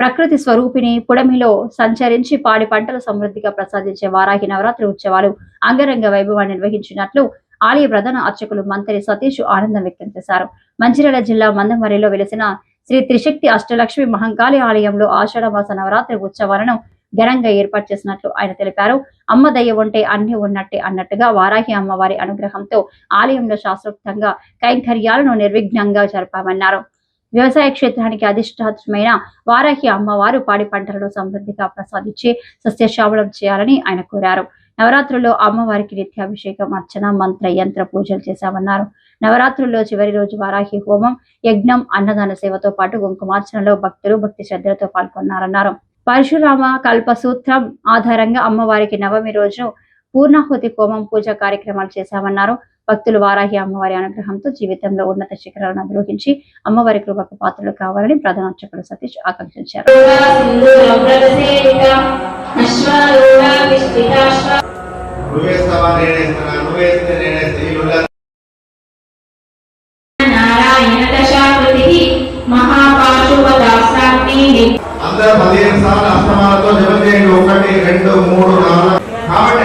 ప్రకృతి స్వరూపిణి పుడమిలో సంచరించి పాడి పంటల సమృద్ధిగా ప్రసాదించే వారాహి నవరాత్రి ఉత్సవాలు అంగరంగ వైభవాన్ని నిర్వహించినట్లు ఆలయ ప్రధాన అర్చకులు మంత్రి సతీష్ ఆనందం వ్యక్తం చేశారు. మంచిర్యాల జిల్లా మందమరిలో వెలిసిన శ్రీ త్రిశక్తి అష్టలక్ష్మి మహంకాళి ఆలయంలో ఆషాఢ మాస నవరాత్రి ఉత్సవాలను ఘనంగా ఏర్పాటు చేసినట్లు ఆయన తెలిపారు. అమ్మ దయ్య ఉంటే అన్ని ఉన్నట్టే అన్నట్టుగా వారాహి అమ్మవారి అనుగ్రహంతో ఆలయంలో శాస్త్రోక్తంగా కైంకర్యాలను నిర్విఘ్నంగా జరపామన్నారు. వ్యవసాయ క్షేత్రానికి అధిష్టాత్మైన వారాహి అమ్మవారు పాడి పంటలను సమృద్ధిగా ప్రసాదించి సస్యశ్యామలం చేయాలని ఆయన కోరారు. నవరాత్రుల్లో అమ్మవారికి నిత్యాభిషేకం అర్చన మంత్ర యంత్ర పూజలు చేశామన్నారు. నవరాత్రుల్లో చివరి రోజు వారాహి హోమం యజ్ఞం అన్నదాన సేవతో పాటు కుంకుమార్చనలో భక్తులు భక్తి శ్రద్ధలతో పాల్గొన్నారన్నారు. పరశురామ కల్ప సూత్రం ఆధారంగా అమ్మవారికి నవమి రోజు పూర్ణాహుతి హోమం పూజ కార్యక్రమాలు చేశామన్నారు. భక్తులు వారాహి అమ్మవారి అనుగ్రహంతో జీవితంలో ఉన్నత శిఖరాలను అధిరోహించి అమ్మవారి కృపకు పాత్రలు కావాలని ప్రధాన అర్చకుడు సతీష్ ఆకాంక్షించారు. నువ్వేస్తావా అందరూ పదిహేను సార్లు అష్టమాలతో జపం చేయండి. ఒకటి రెండు మూడు నాలుగు. కాబట్టి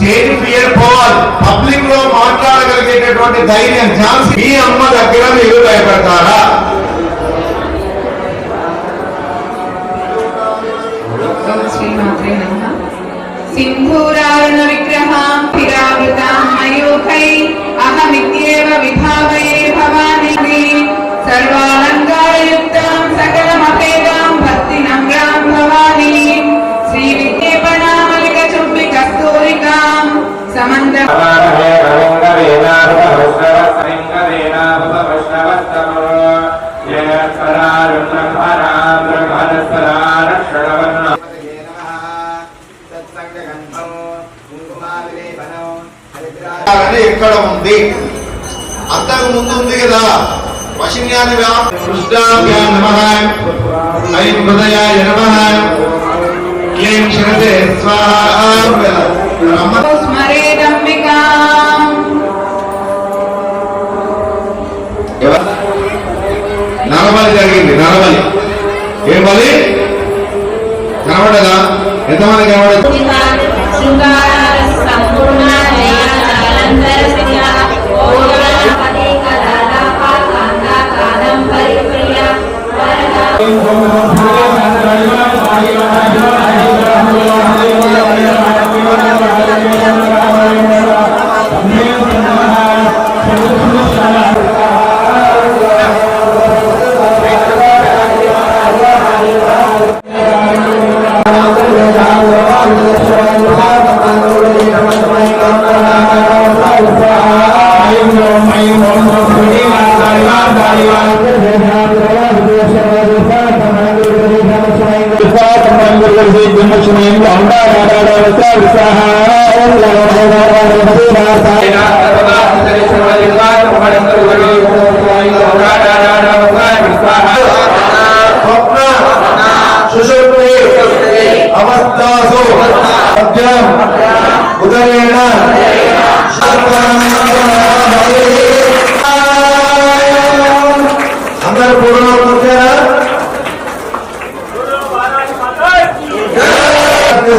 సర్వతాం ఫియర్ పోవాలి? పబ్లిక్లో మాట్లాడగలిగేటటువంటి ధైర్యం ఛాన్స్ మీ అమ్మ దగ్గర మీరు భయపడతారా? సింధూరారుణ విగ్రహాం పిరావృతాం మయూఖై అహమిత్యేవ విభావయే భవాని. సర్వాలంకారయుక్తాం ఎక్కడ ఉంది? అంతకు ముందు ఉంది కదా. వశిన్యాది ఐం హృదయాయ నమః. క్లీం శిరసే స్వాహా. నరబలి జరిగింది నరబలి ఏం బలి? కనబడదా? ఎంతమంది కనబడదు? ఉదరేణ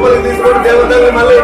లోపలికి తీసుకొని దేవతల్ని మళ్ళీ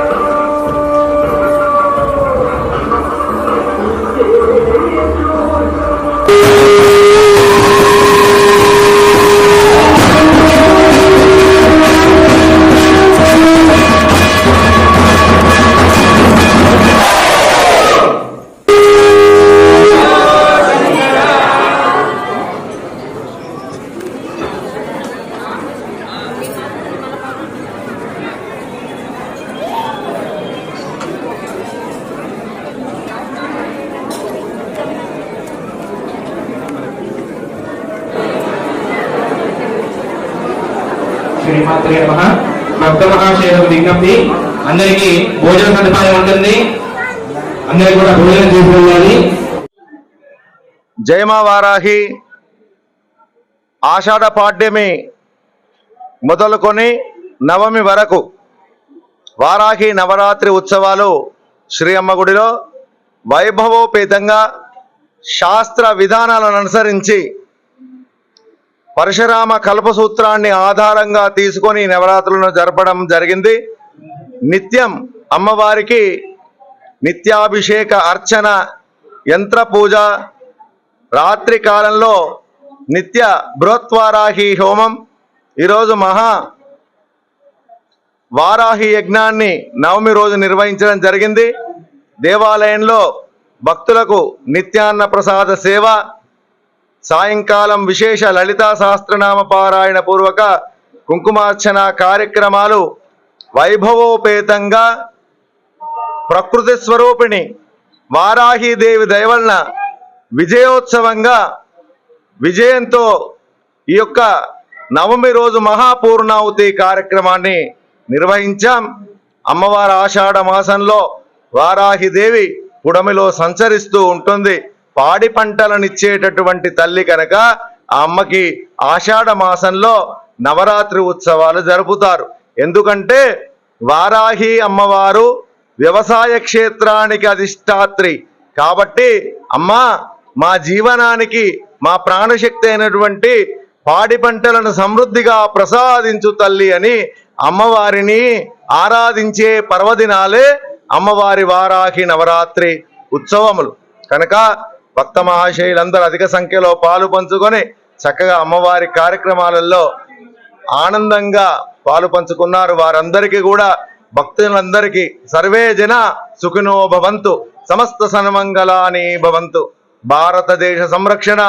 శ్రీమాత్రే నమ భక్త మహాశయులకు విజ్ఞప్తి. అందరికీ భోజన సదుపాయం ఉంటుంది. అందరికీ కూడా భోజనం చేసుకోవాలి జయమా వారాహి. ఆషాఢ పాడ్యమి మొదలుకొని నవమి వరకు వారాహి నవరాత్రి ఉత్సవాలు శ్రీ అమ్మ గుడిలో వైభవోపేతంగా శాస్త్ర విధానాలను అనుసరించి పరశురామ కల్పసూత్రాన్ని ఆధారంగా తీసుకొని నవరాత్రులను జరపడం జరిగింది. నిత్యం అమ్మవారికి నిత్యాభిషేక అర్చన యంత్ర పూజ రాత్రి కాలంలో నిత్య బృహత్వారాహి హోమం ఈరోజు మహా వారాహి యజ్ఞాన్ని నవమి రోజు నిర్వహించడం జరిగింది. దేవాలయంలో భక్తులకు నిత్యాన్న ప్రసాద సేవ సాయంకాలం విశేష లలితా సహస్రనామ పారాయణ పూర్వక కుంకుమార్చన కార్యక్రమాలు వైభవోపేతంగా ప్రకృతి స్వరూపిణి వారాహీదేవి దయవలన విజయోత్సవంగా విజయంతో ఈ యొక్క నవమి రోజు మహాపూర్ణావతి కార్యక్రమాన్ని నిర్వహించాం. అమ్మవారి ఆషాఢ మాసంలో వారాహిదేవి పుడమిలో సంచరిస్తూ ఉంటుంది. పాడి పంటలను ఇచ్చేటటువంటి తల్లి కనుక ఆ అమ్మకి ఆషాఢ మాసంలో నవరాత్రి ఉత్సవాలు జరుపుతారు. ఎందుకంటే వారాహి అమ్మవారు వ్యవసాయ క్షేత్రానికి అధిష్టాత్రి. కాబట్టి అమ్మ మా జీవనానికి మా ప్రాణశక్తి అయినటువంటి పాడి పంటలను సమృద్ధిగా ప్రసాదించు తల్లి అని అమ్మవారిని ఆరాధించే పర్వదినాలే అమ్మవారి వారాహి నవరాత్రి ఉత్సవములు. కనుక భక్త మహాశయులందరూ అధిక సంఖ్యలో పాలు పంచుకొని చక్కగా అమ్మవారి కార్యక్రమాలలో ఆనందంగా పాలు పంచుకున్నారు. వారందరికీ కూడా భక్తులందరికీ సర్వే జన సుఖినో భవంతు సమస్త సన్మంగళాని భవంతు. భారతదేశ సంరక్షణ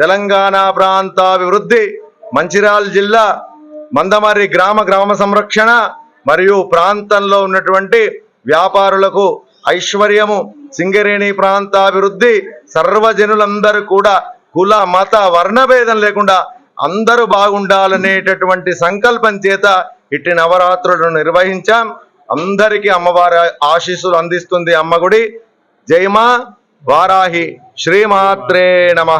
తెలంగాణ ప్రాంతాభివృద్ధి మంచిరాల్ జిల్లా మందమర్రి గ్రామ గ్రామ సంరక్షణ మరియు ప్రాంతంలో ఉన్నటువంటి వ్యాపారులకు ఐశ్వర్యము సింగరేణి ప్రాంతాభివృద్ధి సర్వజనులందరూ కూడా కుల మత వర్ణభేదం లేకుండా అందరూ బాగుండాలనేటటువంటి సంకల్పం చేత ఇట్టి నవరాత్రులను నిర్వహించాం. అందరికీ అమ్మవారి ఆశీస్సులు అందిస్తుంది అమ్మ గుడి. జయమా వారాహి. శ్రీమాత్రే నమ.